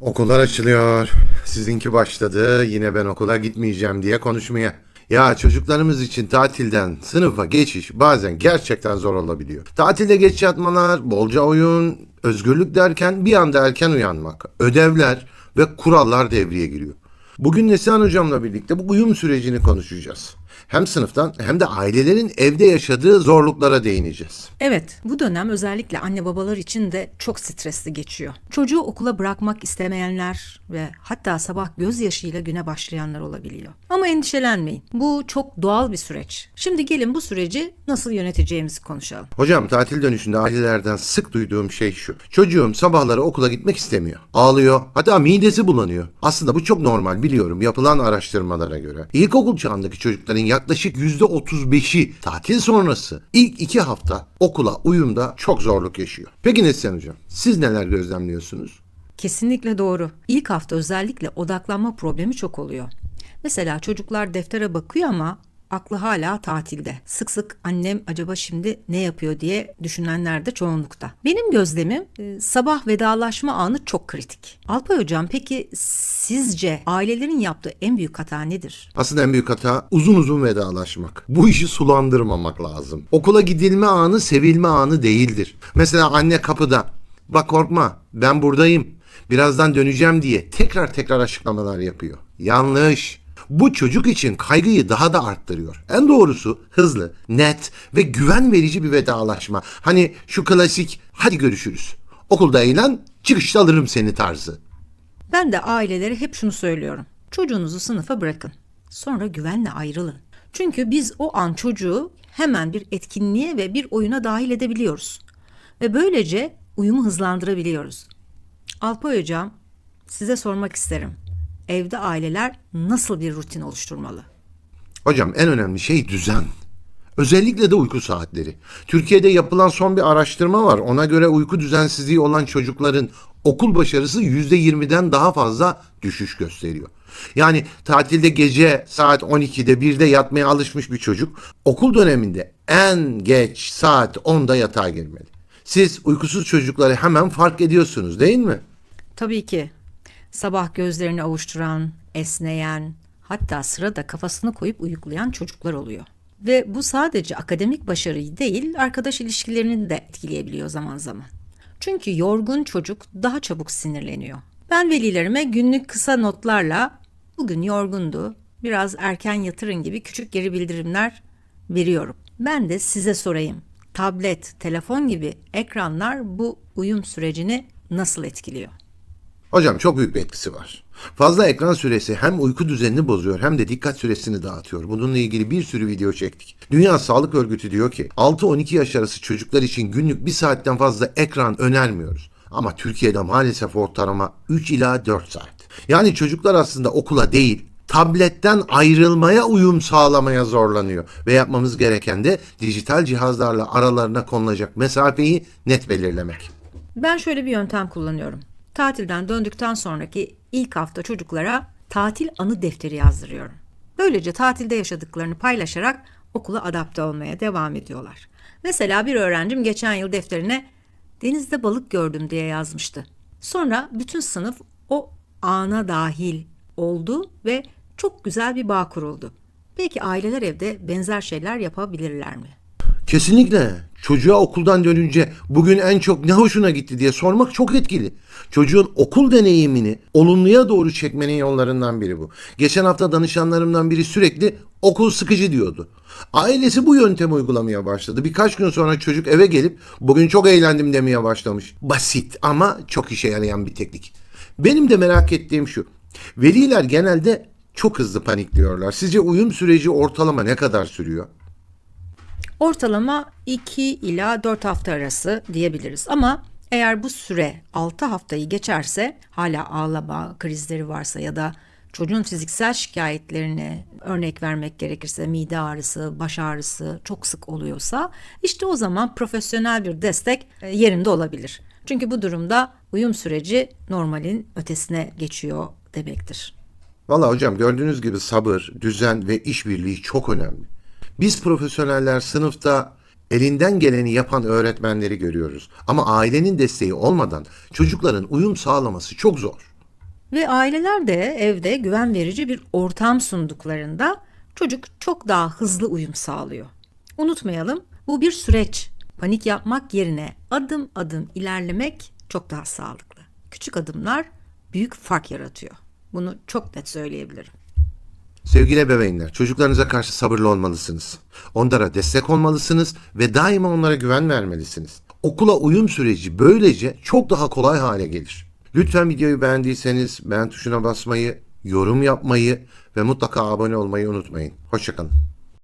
Okullar açılıyor. Sizinki başladı. Yine ben okula gitmeyeceğim diye konuşmaya. Ya çocuklarımız için tatilden sınıfa geçiş bazen gerçekten zor olabiliyor. Tatilde geç yatmalar, bolca oyun, özgürlük derken bir anda erken uyanmak, ödevler ve kurallar devreye giriyor. Bugün Neslihan hocamla birlikte bu uyum sürecini konuşacağız. Hem sınıftan hem de ailelerin evde yaşadığı zorluklara değineceğiz. Evet, bu dönem özellikle anne babalar için de çok stresli geçiyor. Çocuğu okula bırakmak istemeyenler ve hatta sabah gözyaşıyla güne başlayanlar olabiliyor. Ama endişelenmeyin. Bu çok doğal bir süreç. Şimdi gelin bu süreci nasıl yöneteceğimizi konuşalım. Hocam tatil dönüşünde ailelerden sık duyduğum şey şu. Çocuğum sabahları okula gitmek istemiyor. Ağlıyor. Hatta midesi bulanıyor. Aslında bu çok normal biliyorum yapılan araştırmalara göre. İlkokul çağındaki çocukların yaklaşık %35'i tatil sonrası ilk iki hafta okula uyumda çok zorluk yaşıyor. Peki Neslihan Hocam siz neler gözlemliyorsunuz? Kesinlikle doğru. İlk hafta özellikle odaklanma problemi çok oluyor. Mesela çocuklar deftere bakıyor ama aklı hala tatilde. Sık sık annem acaba şimdi ne yapıyor diye düşünenler de çoğunlukta. Benim gözlemim e, sabah vedalaşma anı çok kritik. Alpay hocam peki sizce ailelerin yaptığı en büyük hata nedir? Aslında en büyük hata uzun uzun vedalaşmak. Bu işi sulandırmamak lazım. Okula gidilme anı sevilme anı değildir. Mesela anne kapıda bak korkma ben buradayım birazdan döneceğim diye tekrar tekrar açıklamalar yapıyor. Yanlış. Bu çocuk için kaygıyı daha da arttırıyor. En doğrusu hızlı, net ve güven verici bir vedalaşma. Hani şu klasik hadi görüşürüz. Okulda eğlen, çıkışta alırım seni tarzı. Ben de ailelere hep şunu söylüyorum. Çocuğunuzu sınıfa bırakın. Sonra güvenle ayrılın. Çünkü biz o an çocuğu hemen bir etkinliğe ve bir oyuna dahil edebiliyoruz. Ve böylece uyumu hızlandırabiliyoruz. Alpay hocam, size sormak isterim. Evde aileler nasıl bir rutin oluşturmalı? Hocam en önemli şey düzen. Özellikle de uyku saatleri. Türkiye'de yapılan son bir araştırma var. Ona göre uyku düzensizliği olan çocukların okul başarısı %20'den daha fazla düşüş gösteriyor. Yani tatilde gece saat 12'de 1'de yatmaya alışmış bir çocuk okul döneminde en geç saat 10'da yatağa girmeli. Siz uykusuz çocukları hemen fark ediyorsunuz değil mi? Tabii ki. Sabah gözlerini avuşturan, esneyen, hatta sırada kafasını koyup uyuklayan çocuklar oluyor. Ve bu sadece akademik başarıyı değil, arkadaş ilişkilerini de etkileyebiliyor zaman zaman. Çünkü yorgun çocuk daha çabuk sinirleniyor. Ben velilerime günlük kısa notlarla bugün yorgundu, biraz erken yatırın gibi küçük geri bildirimler veriyorum. Ben de size sorayım. Tablet, telefon gibi ekranlar bu uyum sürecini nasıl etkiliyor? Hocam çok büyük bir etkisi var. Fazla ekran süresi hem uyku düzenini bozuyor hem de dikkat süresini dağıtıyor. Bununla ilgili bir sürü video çektik. Dünya Sağlık Örgütü diyor ki 6-12 yaş arası çocuklar için günlük bir saatten fazla ekran önermiyoruz. Ama Türkiye'de maalesef ortalama 3 ila 4 saat. Yani çocuklar aslında okula değil tabletten ayrılmaya uyum sağlamaya zorlanıyor. Ve yapmamız gereken de dijital cihazlarla aralarına konulacak mesafeyi net belirlemek. Ben şöyle bir yöntem kullanıyorum. Tatilden döndükten sonraki ilk hafta çocuklara tatil anı defteri yazdırıyorum. Böylece tatilde yaşadıklarını paylaşarak okula adapte olmaya devam ediyorlar. Mesela bir öğrencim geçen yıl defterine denizde balık gördüm diye yazmıştı. Sonra bütün sınıf o ana dahil oldu ve çok güzel bir bağ kuruldu. Belki aileler evde benzer şeyler yapabilirler mi? Kesinlikle. Çocuğa okuldan dönünce bugün en çok ne hoşuna gitti diye sormak çok etkili. Çocuğun okul deneyimini olumluya doğru çekmenin yollarından biri bu. Geçen hafta danışanlarımdan biri sürekli okul sıkıcı diyordu. Ailesi bu yöntemi uygulamaya başladı. Birkaç gün sonra çocuk eve gelip bugün çok eğlendim demeye başlamış. Basit ama çok işe yarayan bir teknik. Benim de merak ettiğim şu. Veliler genelde çok hızlı panikliyorlar. Sizce uyum süreci ortalama ne kadar sürüyor? Ortalama 2 ila 4 hafta arası diyebiliriz ama eğer bu süre 6 haftayı geçerse hala ağlama krizleri varsa ya da çocuğun fiziksel şikayetlerini örnek vermek gerekirse mide ağrısı, baş ağrısı çok sık oluyorsa işte o zaman profesyonel bir destek e, yerinde olabilir. Çünkü bu durumda uyum süreci normalin ötesine geçiyor demektir. Valla hocam gördüğünüz gibi sabır, düzen ve işbirliği çok önemli. Biz profesyoneller sınıfta elinden geleni yapan öğretmenleri görüyoruz. Ama ailenin desteği olmadan çocukların uyum sağlaması çok zor. Ve aileler de evde güven verici bir ortam sunduklarında çocuk çok daha hızlı uyum sağlıyor. Unutmayalım bu bir süreç. Panik yapmak yerine adım adım ilerlemek çok daha sağlıklı. Küçük adımlar büyük fark yaratıyor. Bunu çok net söyleyebilirim. Sevgili ebeveynler, çocuklarınıza karşı sabırlı olmalısınız. Onlara destek olmalısınız ve daima onlara güven vermelisiniz. Okula uyum süreci böylece çok daha kolay hale gelir. Lütfen videoyu beğendiyseniz beğen tuşuna basmayı, yorum yapmayı ve mutlaka abone olmayı unutmayın. Hoşçakalın.